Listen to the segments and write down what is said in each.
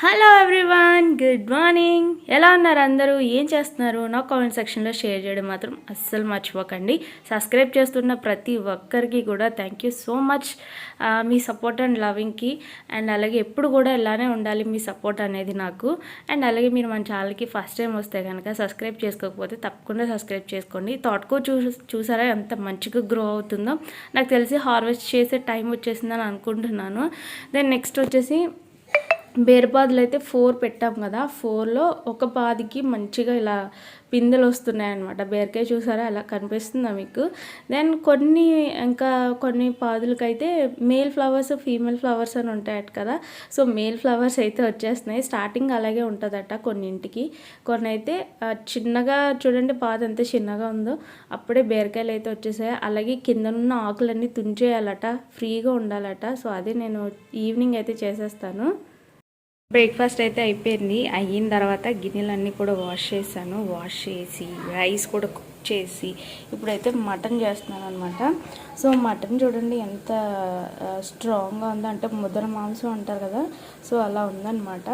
Hello everyone good morning ఎలా ఉన్నారు అందరూ? ఏం చేస్తున్నారు? నా కామెంట్ సెక్షన్లో షేర్ చేయడం మాత్రం అస్సలు మర్చిపోకండి. సబ్స్క్రైబ్ చేస్తున్న ప్రతి ఒక్కరికి కూడా థ్యాంక్ యూ సో మచ్ మీ సపోర్ట్ అండ్ లవింగ్కి అండ్ అలాగే ఎప్పుడు కూడా ఇలానే ఉండాలి మీ సపోర్ట్ అనేది నాకు. అండ్ అలాగే మీరు మన ఛానల్కి ఫస్ట్ టైం వస్తే కనుక సబ్స్క్రైబ్ చేసుకోకపోతే తప్పకుండా సబ్స్క్రైబ్ చేసుకోండి. థాట్కో చూ చూసారా ఎంత మంచిగా గ్రో అవుతుందో. నాకు తెలిసి హార్వెస్ట్ చేసే టైం వచ్చేసిందని అనుకుంటున్నాను. దెన్ నెక్స్ట్ వచ్చేసి బేరపాదులు అయితే ఫోర్ పెట్టాం కదా ఫోర్లో ఒక పాదికి మంచిగా ఇలా పిందెలు వస్తున్నాయి అనమాట బీరకాయ చూసారా? అలా కనిపిస్తుందా మీకు? దెన్ కొన్ని ఇంకా కొన్ని పాదులకైతే మేల్ ఫ్లవర్స్ ఫీమేల్ ఫ్లవర్స్ అని ఉంటాయట కదా. సో మేల్ ఫ్లవర్స్ అయితే వచ్చేస్తున్నాయి. స్టార్టింగ్ అలాగే ఉంటుందట కొన్నింటికి. కొన్ని అయితే చిన్నగా చూడండి పాద ఎంత చిన్నగా ఉందో. అప్పుడే బీరకాయలు అయితే వచ్చేసాయి. అలాగే కిందనున్న ఆకులన్నీ తుంచేయాలట ఫ్రీగా ఉండాలట. సో అది నేను ఈవినింగ్ అయితే చేసేస్తాను. బ్రేక్ఫాస్ట్ అయితే అయిపోయింది. అయిన తర్వాత గిన్నెలన్నీ కూడా వాష్ చేశాను. వాష్ చేసి రైస్ కూడా కుక్ చేసి ఇప్పుడైతే మటన్ చేస్తున్నాను అనమాట సో మటన్ చూడండి ఎంత స్ట్రాంగ్గా ఉందో. అంటే ముద్ర మాంసం అంటారు కదా సో అలా ఉందన్నమాట.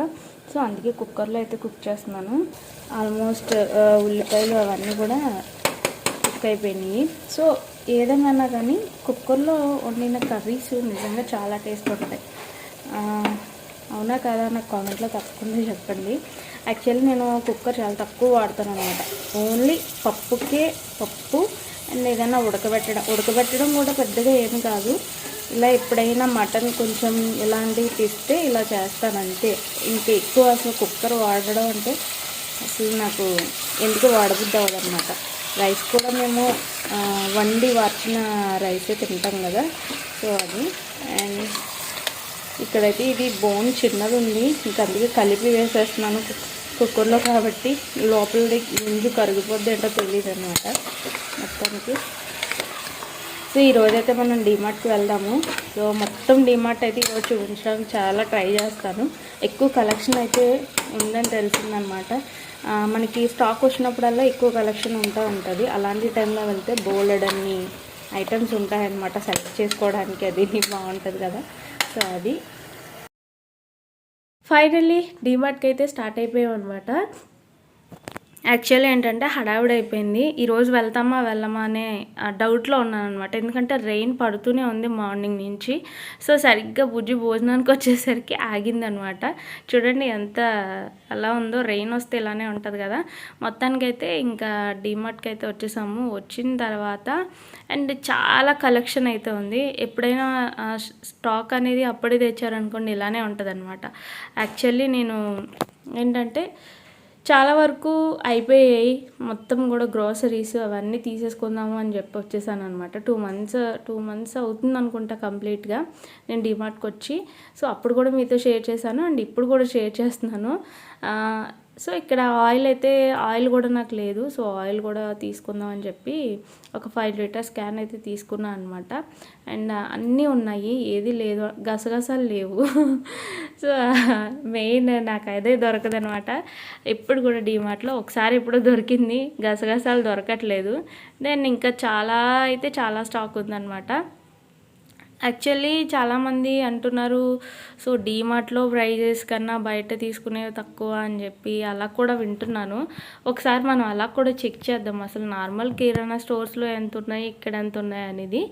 సో అందుకే కుక్కర్లో అయితే కుక్ చేస్తున్నాను. ఆల్మోస్ట్ ఉల్లిపాయలు అవన్నీ కూడా కుక్ అయిపోయినాయి. సో ఏదైనా కానీ కుక్కర్లో వండిన కర్రీస్ నిజంగా చాలా టేస్ట్ ఉంటాయి. అవునా కాదా? నాకు కామెంట్లో తప్పకుండా చెప్పండి. యాక్చువల్లీ నేను కుక్కర్ చాలా తక్కువ వాడతాను అనమాట ఓన్లీ పప్పుకే పప్పు అండ్ ఏదైనా ఉడకబెట్టడం. ఉడకబెట్టడం కూడా పెద్దగా ఏమి కాదు. ఇలా ఎప్పుడైనా మటన్ కొంచెం ఇలాంటివి తీస్తే ఇలా చేస్తాను అంతే. ఇంకా ఎక్కువ అసలు కుక్కర్ వాడడం అంటే అసలు నాకు ఎందుకు వాడబుద్ది అవ్వదన్నమాట. రైస్ కూడా మేము వండి వార్చిన రైసే తింటాం కదా. సో అది. అండ్ ఇక్కడైతే ఇది బోన్ చిన్నది ఉంది. ఇంకా అందుకే కలిపి వేసేస్తున్నాను కుక్కర్లో కాబట్టి లోపల ముందు కరిగిపోద్ది ఏంటో తెలియదు అనమాట మొత్తానికి. సో ఈరోజు అయితే మనం డిమార్ట్కి వెళ్దాము. సో మొత్తం డిమార్ట్ అయితే ఈరోజు చూపించడానికి చాలా ట్రై చేస్తాను. ఎక్కువ కలెక్షన్ అయితే ఉందని తెలిసిందనమాట మనకి స్టాక్ వచ్చినప్పుడల్లా ఎక్కువ కలెక్షన్ ఉంటూ ఉంటుంది. అలాంటి టైంలో వెళ్తే బోల్డ్ అన్ని ఐటమ్స్ ఉంటాయన్నమాట. సెలెక్ట్ చేసుకోవడానికి అది బాగుంటుంది కదా. సో అది. ఫైనల్లీ డిమార్ట్కి అయితే స్టార్ట్ అయిపోయాం అనమాట యాక్చువల్లీ ఏంటంటే హడావిడి అయిపోయింది. ఈరోజు వెళ్తామా వెళ్ళమా అనే డౌట్లో ఉన్నాను అనమాట ఎందుకంటే రెయిన్ పడుతూనే ఉంది మార్నింగ్ నుంచి. సో సరిగ్గా బుజ్జి భోజనానికి వచ్చేసరికి ఆగిందనమాట చూడండి ఎంత అలా ఉందో. రెయిన్ వస్తే ఇలానే ఉంటుంది కదా. మొత్తానికైతే ఇంకా డిమార్ట్కి అయితే వచ్చేసాము. వచ్చిన తర్వాత అండ్ చాలా కలెక్షన్ అయితే ఉంది. ఎప్పుడైనా స్టాక్ అనేది అప్పుడే తెచ్చారనుకోండి ఇలానే ఉంటుంది అనమాట యాక్చువల్లీ నేను ఏంటంటే చాలా వరకు అయిపోయాయి. మొత్తం కూడా గ్రోసరీస్ అవన్నీ తీసేసుకుందాము అని చెప్పి వచ్చేసాను అనమాట టూ మంత్స్ టూ మంత్స్ అవుతుంది అనుకుంటా కంప్లీట్గా నేను డిమార్ట్కి వచ్చి సో అప్పుడు కూడా మీతో షేర్ చేశాను. అండ్ ఇప్పుడు కూడా షేర్ చేస్తున్నాను. సో ఇక్కడ ఆయిల్ అయితే ఆయిల్ కూడా నాకు లేదు. సో ఆయిల్ కూడా తీసుకుందాం అని చెప్పి ఒక ఫైవ్ లీటర్స్ క్యాన్ అయితే తీసుకున్నాను అనమాట అండ్ అన్నీ ఉన్నాయి. ఏది లేదు. గసగసాలు లేవు. సో మెయిన్ నాకు అదే దొరకదనమాట ఎప్పుడు కూడా డీమార్ట్లో ఒకసారి ఇప్పుడు దొరికింది. గసగసాలు దొరకట్లేదు. దెన్ ఇంకా చాలా అయితే చాలా స్టాక్ ఉందన్నమాట. యాక్చువల్లీ చాలామంది అంటున్నారు సో డీమార్ట్లో ప్రైజెస్ కన్నా బయట తీసుకునేవి తక్కువ అని చెప్పి అలా కూడా వింటున్నాను. ఒకసారి మనం అలా కూడా చెక్ చేద్దాం. అసలు నార్మల్ కిరాణా స్టోర్స్లో ఎంత ఉన్నాయి ఇక్కడ ఎంత ఉన్నాయి అనేది.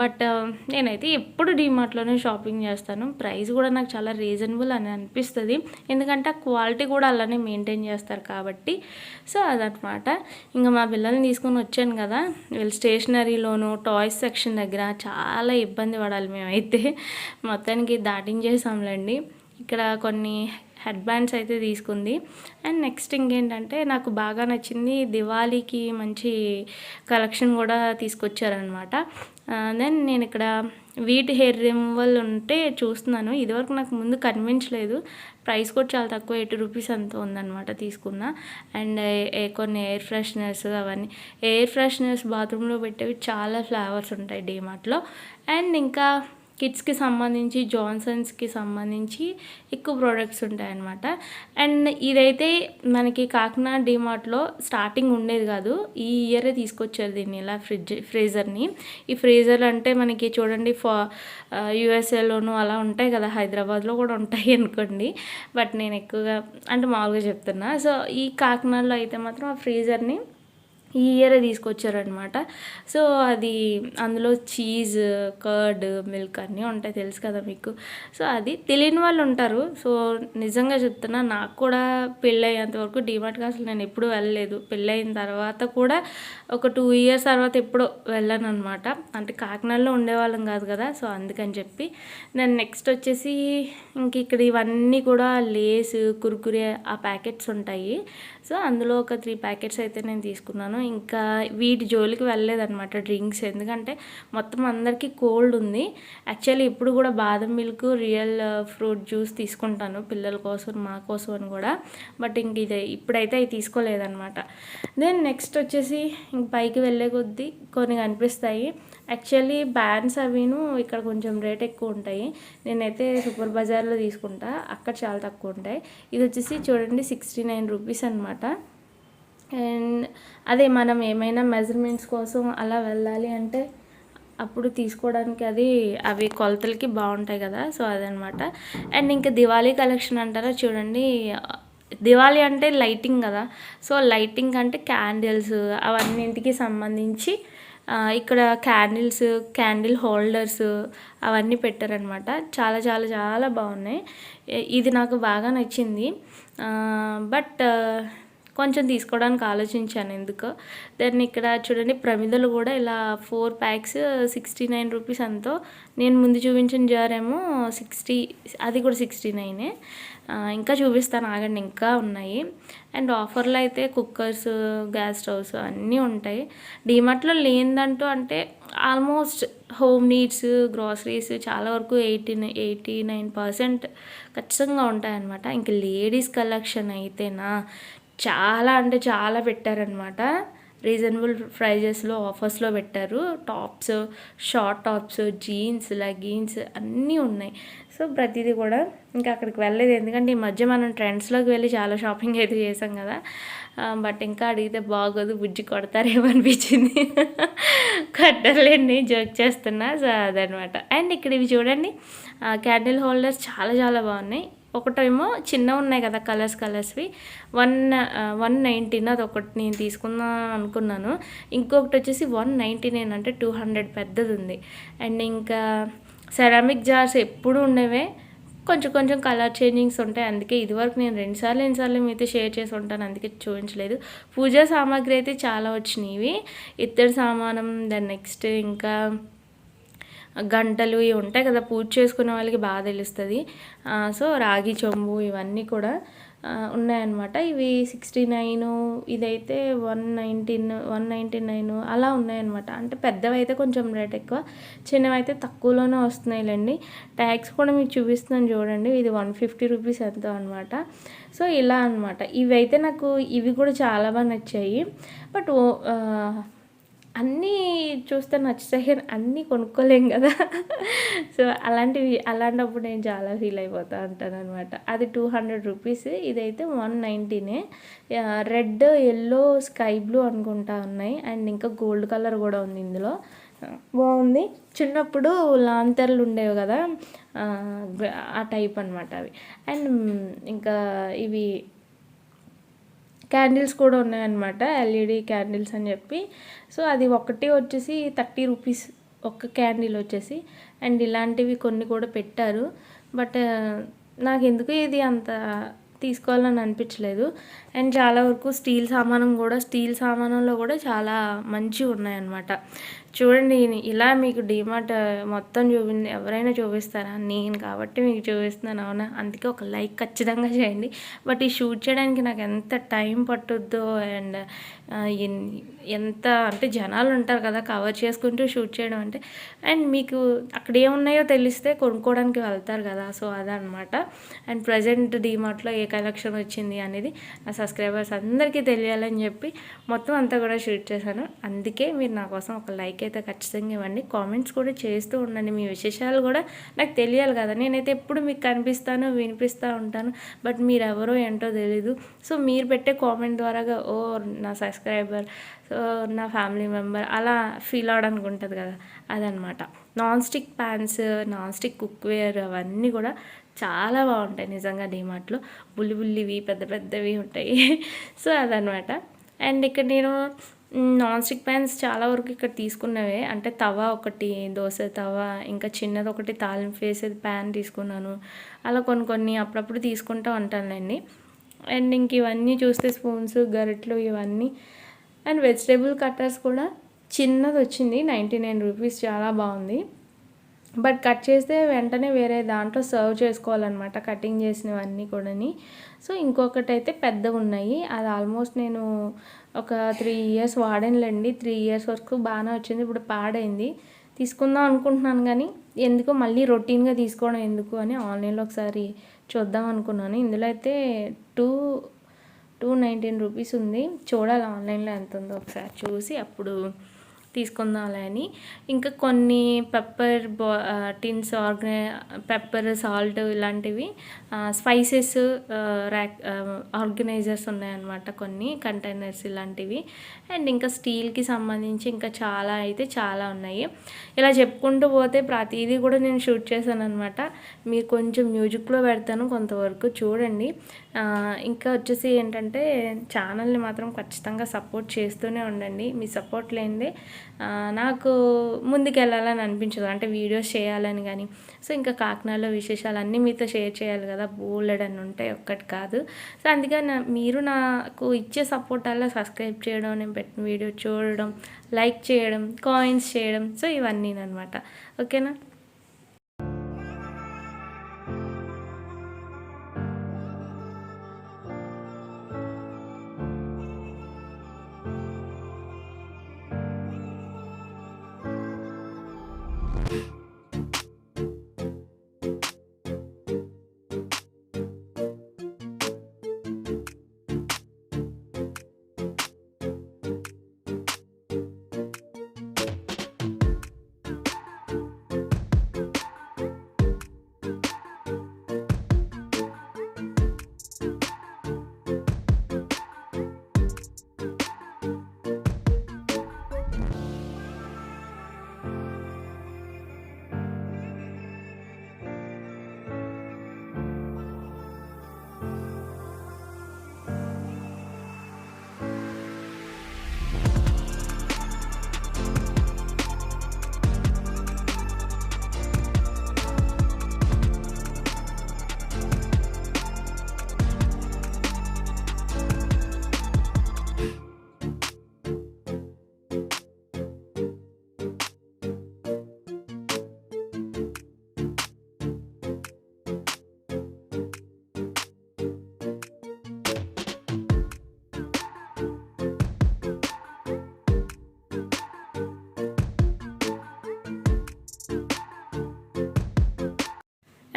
బట్ నేనైతే ఎప్పుడు డీమార్ట్లోనే షాపింగ్ చేస్తాను. ప్రైస్ కూడా నాకు చాలా రీజనబుల్ అని అనిపిస్తుంది. ఎందుకంటే ఆ క్వాలిటీ కూడా అలానే మెయింటైన్ చేస్తారు కాబట్టి. సో అదనమాట ఇంకా మా పిల్లల్ని తీసుకొని వచ్చాను కదా. వీళ్ళు స్టేషనరీలోను టాయ్స్ సెక్షన్ దగ్గర చాలా ఇబ్బంది పడాలి మేమైతే. మొత్తానికి దాటించేసాంలేండి ఇక్కడ కొన్ని హెడ్ బ్యాండ్స్ అయితే తీసుకుంది. అండ్ నెక్స్ట్ ఇంకేంటంటే నాకు బాగా నచ్చింది దివాళీకి మంచి కలెక్షన్ కూడా తీసుకొచ్చారనమాట దెన్ నేను ఇక్కడ వీట్ హెయిర్ రిమూవల్ ఉంటే చూస్తున్నాను. ఇదివరకు నాకు ముందు కనిపించలేదు ప్రైస్ కూడా చాలా తక్కువ ఎయిటీ రూపీస్ అంత ఉందన్నమాట తీసుకున్న. అండ్ కొన్ని ఎయిర్ ఫ్రెషనర్స్ అవన్నీ. ఎయిర్ ఫ్రెషనర్స్ బాత్రూంలో పెట్టేవి చాలా ఫ్లేవర్స్ ఉంటాయి డీమార్ట్లో అండ్ ఇంకా కిడ్స్కి సంబంధించి జాన్సన్స్కి సంబంధించి ఎక్కువ ప్రోడక్ట్స్ ఉంటాయన్నమాట. అండ్ ఇదైతే మనకి కాకినాడ డిమార్ట్లో స్టార్టింగ్ ఉండేది కాదు. ఈ ఇయరే తీసుకొచ్చారు దీన్ని ఇలా ఫ్రిడ్జ్ ఫ్రీజర్ని. ఈ ఫ్రీజర్ అంటే మనకి చూడండి ఫా యూఎస్ఏలోను అలా ఉంటాయి కదా హైదరాబాద్లో కూడా ఉంటాయి అనుకోండి. బట్ నేను ఎక్కువగా అంటే మామూలుగా చెప్తున్నా. సో ఈ కాకినాడలో అయితే మాత్రం ఆ ఫ్రీజర్ని ఈ ఇయరే తీసుకొచ్చారనమాట సో అది అందులో చీజ్ కర్డ్ మిల్క్ అన్నీ ఉంటాయి తెలుసు కదా మీకు. సో అది తెలియని వాళ్ళు ఉంటారు. సో నిజంగా చెప్తున్నా నాకు కూడా పెళ్ళయ్యేంత వరకు డిమార్ట్కి అసలు నేను ఎప్పుడూ వెళ్ళలేదు. పెళ్ళయిన తర్వాత కూడా ఒక టూ ఇయర్స్ తర్వాత ఎప్పుడో వెళ్ళాను అనమాట అంటే కాకినాడలో ఉండేవాళ్ళం కాదు కదా సో అందుకని చెప్పి. నేను నెక్స్ట్ వచ్చేసి ఇంక ఇక్కడ ఇవన్నీ కూడా లేస్ కుర్కురే ఆ ప్యాకెట్స్ ఉంటాయి. సో అందులో ఒక త్రీ ప్యాకెట్స్ అయితే నేను తీసుకున్నాను. ఇంకా వీటి జోలికి వెళ్ళలేదన్నమాట డ్రింక్స్. ఎందుకంటే మొత్తం అందరికీ కోల్డ్ ఉంది. యాక్చువల్లీ ఇప్పుడు కూడా బాదం మిల్క్ రియల్ ఫ్రూట్ జ్యూస్ తీసుకుంటాను పిల్లల కోసం మా కోసం అని కూడా. బట్ ఇంక ఇది ఇప్పుడైతే అవి తీసుకోలేదన్నమాట. దెన్ నెక్స్ట్ వచ్చేసి ఇంక పైకి వెళ్ళే కొద్దీ కొన్ని కనిపిస్తాయి. యాక్చువల్లీ బ్యాండ్స్ అవిను ఇక్కడ కొంచెం రేట్ ఎక్కువ ఉంటాయి. నేనైతే సూపర్ బజార్లో తీసుకుంటా. అక్కడ చాలా తక్కువ ఉంటాయి. ఇది వచ్చేసి చూడండి సిక్స్టీ నైన్ రూపీస్ అనమాట అండ్ అదే మనం ఏమైనా మెజర్మెంట్స్ కోసం అలా వెళ్ళాలి అంటే అప్పుడు తీసుకోవడానికి అది అవి కొలతలకి బాగుంటాయి కదా. సో అదనమాట అండ్ ఇంకా దివాళీ కలెక్షన్ అంటారా చూడండి. దివాళీ అంటే లైటింగ్ కదా. సో లైటింగ్ అంటే క్యాండిల్స్ అవన్నింటికి సంబంధించి ఇక్కడ క్యాండిల్స్ క్యాండిల్ హోల్డర్స్ అవన్నీ పెట్టారనమాట చాలా చాలా చాలా బాగున్నాయి. ఇది నాకు బాగా నచ్చింది. బట్ కొంచెం తీసుకోవడానికి ఆలోచించాను ఎందుకో. దెన్ ఇక్కడ చూడండి ప్రమిదలు కూడా ఇలా four packs sixty nine rupees అంతో. నేను ముందు చూపించిన జార్ ఏమో సిక్స్టీ అది కూడా సిక్స్టీ నైనే. ఇంకా చూపిస్తాను ఆగండి ఇంకా ఉన్నాయి. అండ్ ఆఫర్లో అయితే కుక్కర్స్ గ్యాస్ స్టవ్స్ అన్నీ ఉంటాయి. డీమార్ట్లో లేనిదంటూ అంటే ఆల్మోస్ట్ హోమ్ నీడ్స్ గ్రాసరీస్ చాలా వరకు ఎయిటీ ఎయిటీ నైన్ పర్సెంట్ ఖచ్చితంగా ఉంటాయన్నమాట. ఇంక లేడీస్ కలెక్షన్ అయితేనా చాలా అంటే చాలా పెట్టారనమాట రీజనబుల్ ప్రైజెస్లో ఆఫర్స్లో పెట్టారు. Tops short tops jeans leggings అన్నీ ఉన్నాయి. సో ప్రతిదీ కూడా ఇంకా అక్కడికి వెళ్ళలేదు. ఎందుకంటే ఈ మధ్య మనం ట్రెండ్స్లోకి వెళ్ళి చాలా షాపింగ్ అయితే చేసాం కదా. బట్ ఇంకా అడిగితే బాగోదు బుజ్జి కొడతారేమో అనిపించింది కట్టర్లేండి జోక్ చేస్తున్నా. సో అదనమాట. అండ్ ఇక్కడ ఇవి చూడండి. క్యాండిల్ హోల్డర్స్ చాలా చాలా బాగున్నాయి. ఒకటేమో చిన్న ఉన్నాయి కదా కలర్స్ కలర్స్వి. వన్ వన్ నైంటీన్ అది ఒకటి నేను తీసుకుందాం అనుకున్నాను. ఇంకొకటి వచ్చేసి వన్ నైంటీ నైన్ అంటే టూ హండ్రెడ్ పెద్దది ఉంది అండ్ ఇంకా సెరామిక్ జార్స్ ఎప్పుడు ఉండేవే? కొంచెం కొంచెం కలర్ చేంజింగ్స్ ఉంటాయి. అందుకే ఇదివరకు నేను రెండుసార్లు ఎన్నిసార్లు మీతో షేర్ చేసి ఉంటాను అందుకే చూపించలేదు. పూజా సామాగ్రి అయితే చాలా వచ్చినాయి ఇత్తడి సామానం దాని నెక్స్ట్ ఇంకా గంటలు ఇవి ఉంటాయి కదా పూజ చేసుకునే వాళ్ళకి బాగా తెలుస్తుంది. సో రాగి చెంబు ఇవన్నీ కూడా ఉన్నాయన్నమాట. ఇవి సిక్స్టీ నైన్ ఇదైతే one nineteen one ninety nine అలా ఉన్నాయన్నమాట. అంటే పెద్దవి అయితే కొంచెం రేట్ ఎక్కువ చిన్నవి అయితే తక్కువలోనే వస్తున్నాయిలేండి. ట్యాక్స్ కూడా మీకు చూపిస్తున్నాను చూడండి ఇది వన్ ఫిఫ్టీ రూపీస్ ఎంతో అనమాట సో ఇలా అనమాట ఇవి అయితే నాకు ఇవి కూడా చాలా బాగా నచ్చాయి. బట్ ఓ- అన్నీ చూస్తే నచ్చుతాయి కానీ అన్నీ కొనుక్కోలేం కదా. సో అలాంటివి అలాంటప్పుడు నేను చాలా ఫీల్ అయిపోతా ఉంటాను అనమాట అది టూ హండ్రెడ్ రూపీస్ ఇదైతే వన్ నైంటీనే రెడ్ ఎల్లో స్కై బ్లూ అనుకుంటా ఉన్నాయి. అండ్ ఇంకా గోల్డ్ కలర్ కూడా ఉంది ఇందులో. బాగుంది. చిన్నప్పుడు లాంతర్లు ఉండేవి కదా. ఆ టైప్ అనమాట అవి. అండ్ ఇంకా ఇవి క్యాండిల్స్ కూడా ఉన్నాయన్నమాట ఎల్ఈడి క్యాండిల్స్ అని చెప్పి. సో అది ఒకటి వచ్చేసి థర్టీ రూపీస్ ఒక్క క్యాండిల్ వచ్చేసి. అండ్ ఇలాంటివి కొన్ని కూడా పెట్టారు. బట్ నాకు ఎందుకు ఇది అంత తీసుకోవాలని అనిపించలేదు. అండ్ చాలా వరకు స్టీల్ సామానం కూడా స్టీల్ సామానంలో కూడా చాలా మంచివి ఉన్నాయన్నమాట. చూడండి ఇలా మీకు డిమార్ట్ మొత్తం చూపి ఎవరైనా చూపిస్తారా? నేను కాబట్టి మీకు చూపిస్తున్నాను అవునా? అందుకే ఒక లైక్ ఖచ్చితంగా చేయండి. బట్ ఈ షూట్ చేయడానికి నాకు ఎంత టైం పట్టుద్దో అండ్ ఎంత అంటే జనాలు ఉంటారు కదా కవర్ చేసుకుంటూ షూట్ చేయడం అంటే అండ్ మీకు అక్కడ ఏమున్నాయో తెలిస్తే కొనుక్కోవడానికి వెళ్తారు కదా సో అదనమాట అండ్ ప్రజెంట్ డిమార్ట్లో ఏ కలెక్షన్ వచ్చింది అనేది నా సబ్స్క్రైబర్స్ అందరికీ తెలియాలని చెప్పి మొత్తం అంతా కూడా షూట్ చేశాను. అందుకే మీరు నా కోసం ఒక లైక్ అయితే ఖచ్చితంగా ఇవ్వండి. కామెంట్స్ కూడా చేస్తూ ఉండండి. మీ విశేషాలు కూడా నాకు తెలియాలి కదా. నేనైతే ఎప్పుడు మీకు కనిపిస్తాను వినిపిస్తూ ఉంటాను బట్ మీరు ఎవరో ఏంటో తెలీదు. సో మీరు పెట్టే కామెంట్ ద్వారాగా ఓ నా సబ్స్క్రైబర్ సో నా ఫ్యామిలీ మెంబర్ అలా ఫీల్ అవడానికి ఉంటుంది కదా. అదనమాట. Non stick pans non stick cookware అవన్నీ కూడా చాలా బాగుంటాయి నిజంగా డిమార్ట్లో బుల్లి బుల్లివి పెద్ద పెద్దవి ఉంటాయి. సో అదనమాట. అండ్ ఇక్కడ నేను నాన్ స్టిక్ ప్యాన్స్ చాలా వరకు ఇక్కడ తీసుకున్నవే. అంటే తవ ఒకటి దోశ తవ ఇంకా చిన్నది ఒకటి తాలింపు వేసేది ప్యాన్ తీసుకున్నాను. అలా కొన్ని కొన్ని అప్పుడప్పుడు తీసుకుంటూ ఉంటానండి అండ్ ఇంక ఇవన్నీ చూస్తే స్పూన్స్ గరిట్లు ఇవన్నీ. అండ్ వెజిటేబుల్ కట్టర్స్ కూడా చిన్నది వచ్చింది నైంటీ నైన్ రూపీస్ చాలా బాగుంది. బట్ కట్ చేస్తే వెంటనే వేరే దాంట్లో సర్వ్ చేసుకోవాలన్నమాట కటింగ్ చేసినవన్నీ కూడాని. సో ఇంకొకటి అయితే పెద్దవి ఉన్నాయి అది ఆల్మోస్ట్ నేను ఒక త్రీ ఇయర్స్ వాడానులేండి. త్రీ ఇయర్స్ వరకు బాగానే వచ్చింది. ఇప్పుడు పాడైంది. తీసుకుందాం అనుకుంటున్నాను కానీ ఎందుకో మళ్ళీ రొటీన్గా తీసుకోవడం ఎందుకు అని ఆన్లైన్లో ఒకసారి చూద్దాం అనుకున్నాను. ఇందులో అయితే టూ టూ నైన్టీన్ రూపీస్ ఉంది. చూడాలి ఆన్లైన్లో ఎంత ఉందో ఒకసారి చూసి అప్పుడు తీసుకుందాంలే అని. ఇంకా కొన్ని పెప్పర్ బా టిన్స్ ఆర్గనై పెప్పర్ సాల్ట్ ఇలాంటివి స్పైసెస్ ర్యాక్ ఆర్గనైజర్స్ ఉన్నాయన్నమాట కొన్ని కంటైనర్స్ ఇలాంటివి. అండ్ ఇంకా స్టీల్కి సంబంధించి ఇంకా చాలా అయితే చాలా ఉన్నాయి. ఇలా చెప్పుకుంటూ పోతే ప్రతిదీ కూడా నేను షూట్ చేశాను అనమాట మీరు కొంచెం మ్యూజిక్లో పెడతాను కొంతవరకు చూడండి. ఇంకా వచ్చేసి ఏంటంటే ఛానల్ని మాత్రం ఖచ్చితంగా సపోర్ట్ చేస్తూనే ఉండండి. మీ సపోర్ట్ లేనిదే నాకు ముందుకెళ్ళాలని అనిపించదు. అంటే వీడియోస్ చేయాలని కానీ సో ఇంకా కాకినాడలో విశేషాలు అన్నీ మీతో షేర్ చేయాలి కదా. బోలెడని ఉంటాయి ఒక్కటి కాదు. సో అందుకే నా మీరు నాకు ఇచ్చే సపోర్ట్ అలా సబ్స్క్రైబ్ చేయడం నేను పెట్టిన వీడియో చూడడం లైక్ చేయడం కాయిన్స్ చేయడం సో ఇవన్నీ అనమాట ఓకేనా?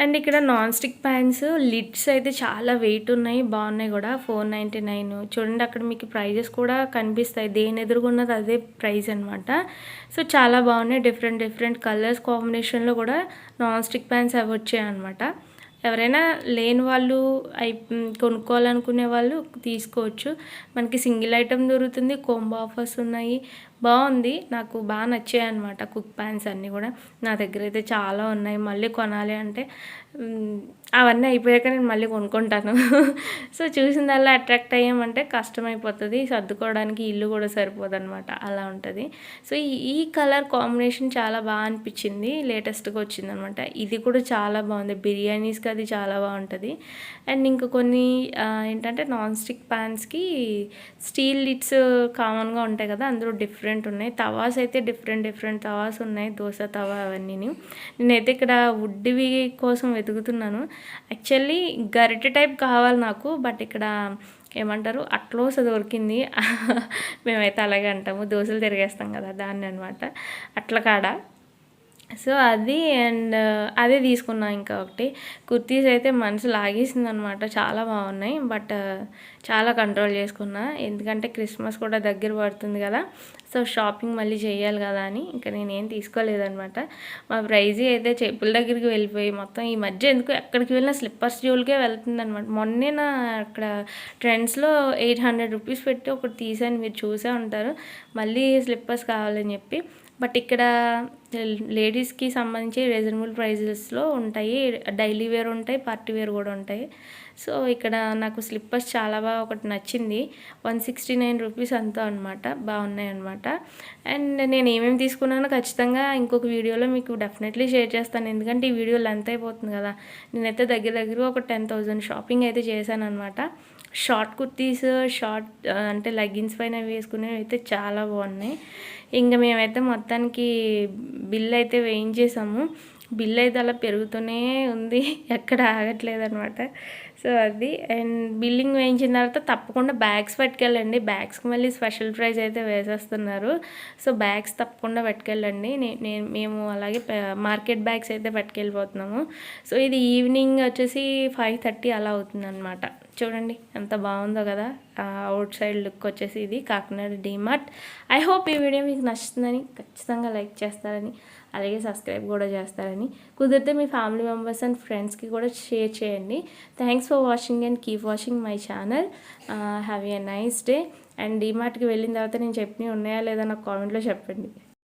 అండ్ ఇక్కడ నాన్ స్టిక్ ప్యాన్స్ లిడ్స్ అయితే చాలా వెయిట్ ఉన్నాయి. బాగున్నాయి కూడా. ఫోర్ నైంటీ నైన్ చూడండి అక్కడ మీకు ప్రైజెస్ కూడా కనిపిస్తాయి. దేని ఎదురుగున్నది అదే ప్రైస్ అనమాట సో చాలా బాగున్నాయి. డిఫరెంట్ డిఫరెంట్ కలర్స్ కాంబినేషన్లో కూడా నాన్ స్టిక్ ప్యాన్స్ అవి వచ్చాయన్నమాట ఎవరైనా లేని వాళ్ళు అయి కొనుక్కోవాలనుకునే వాళ్ళు తీసుకోవచ్చు. మనకి సింగిల్ ఐటెం దొరుకుతుంది. కోంబో ఆఫర్స్ ఉన్నాయి. బాగుంది. నాకు బాగా నచ్చాయి అనమాట కుక్ ప్యాన్స్ అన్నీ కూడా. నా దగ్గర అయితే చాలా ఉన్నాయి. మళ్ళీ కొనాలి అంటే అవన్నీ అయిపోయాక నేను మళ్ళీ కొనుక్కుంటాను. సో చూసిందల్లా అట్రాక్ట్ అయ్యామంటే కష్టమైపోతుంది సర్దుకోవడానికి ఇల్లు కూడా సరిపోదు అనమాట అలా ఉంటుంది. సో ఈ కలర్ కాంబినేషన్ చాలా బాగా అనిపించింది. లేటెస్ట్గా వచ్చింది అనమాట ఇది కూడా చాలా బాగుంది. బిర్యానీస్కి అది చాలా బాగుంటుంది. అండ్ ఇంకా కొన్ని ఏంటంటే నాన్ స్టిక్ ప్యాన్స్కి స్టీల్ లిడ్స్ కామన్గా ఉంటాయి కదా అందులో డిఫరెంట్ డిఫరెంట్ ఉన్నాయి. తవాస్ అయితే డిఫరెంట్ డిఫరెంట్ తవాస్ ఉన్నాయి. దోశ తవా అవన్నీ నేనైతే ఇక్కడ వుడ్వి కోసం వెతుకుతున్నాను. యాక్చువల్లీ గరిటె టైప్ కావాలి నాకు బట్ ఇక్కడ ఏమంటారు అట్లోస దొరికింది. మేమైతే అలాగే అంటాము. దోశలు తిరిగేస్తాం కదా దాన్ని అనమాట అట్ల కాడ? సో అది అండ్ అదే తీసుకున్నా ఇంకా ఒకటి. కుర్తీస్ అయితే మనసు లాగేసింది అనమాట చాలా బాగున్నాయి బట్ చాలా కంట్రోల్ చేసుకున్నా. ఎందుకంటే క్రిస్మస్ కూడా దగ్గర పడుతుంది కదా సో షాపింగ్ మళ్ళీ చేయాలి కదా అని ఇంకా నేనేం తీసుకోలేదనమాట. మా ప్రైజీ అయితే చెప్పుల దగ్గరికి వెళ్ళిపోయి మొత్తం ఈ మధ్య ఎందుకు ఎక్కడికి వెళ్ళినా స్లిప్పర్స్ జోలికే వెళ్తుంది అనమాట మొన్నే నా అక్కడ ట్రెండ్స్లో ఎయిట్ హండ్రెడ్ రూపీస్ పెట్టి ఒకటి తీసాను మీరు చూసే ఉంటారు. మళ్ళీ స్లిప్పర్స్ కావాలని చెప్పి బట్ ఇక్కడ లేడీస్కి సంబంధించి రీజనబుల్ ప్రైజెస్లో ఉంటాయి. డైలీ వేర్ ఉంటాయి పార్టీ వేర్ కూడా ఉంటాయి. సో ఇక్కడ నాకు స్లిప్పర్స్ చాలా బాగా ఒకటి నచ్చింది. వన్ సిక్స్టీ నైన్ రూపీస్ అంతా అనమాట బాగున్నాయి అనమాట అండ్ నేను ఏమేమి తీసుకున్నానో ఖచ్చితంగా ఇంకొక వీడియోలో మీకు డెఫినెట్లీ షేర్ చేస్తాను. ఎందుకంటే ఈ వీడియో లెంత్ అయిపోతుంది కదా. నేనైతే దగ్గర దగ్గర ఒక టెన్ థౌజండ్ షాపింగ్ అయితే చేశాను అనమాట షార్ట్ కుర్తీస్ షార్ట్ అంటే లెగ్గిన్స్ పైన వేసుకునేవి అయితే చాలా బాగున్నాయి. ఇంకా మేమైతే మొత్తానికి బిల్ అయితే వేయించేసాము. బిల్ అయితే అలా పెరుగుతూనే ఉంది. ఎక్కడ ఆగట్లేదు అనమాట సో అది. అండ్ బిల్లింగ్ వేయించిన తర్వాత తప్పకుండా బ్యాగ్స్ పట్టుకెళ్ళండి. బ్యాగ్స్కి మళ్ళీ స్పెషల్ ప్రైస్ అయితే వేసేస్తున్నారు. సో బ్యాగ్స్ తప్పకుండా పట్టుకెళ్ళండి. నేను మేము అలాగే మార్కెట్ బ్యాగ్స్ అయితే పట్టుకెళ్ళిపోతున్నాము. సో ఇది ఈవినింగ్ వచ్చేసి ఫైవ్ థర్టీ అలా అవుతుందన్నమాట. చూడండి ఎంత బాగుందో కదా. అవుట్ సైడ్ లుక్ వచ్చేసి ఇది కాకినాడ డీమార్ట్. ఐ హోప్ ఈ వీడియో మీకు నచ్చుతుందని ఖచ్చితంగా లైక్ చేస్తారని అలాగే సబ్స్క్రైబ్ కూడా చేస్తారని. కుదిరితే మీ ఫ్యామిలీ మెంబర్స్ అండ్ ఫ్రెండ్స్కి కూడా షేర్ చేయండి. Thanks for watching and keep watching my channel have a nice day and డీమార్ట్కి వెళ్ళిన తర్వాత నేను చెప్పినవి ఉన్నాయా లేదా నాకు కామెంట్లో చెప్పండి.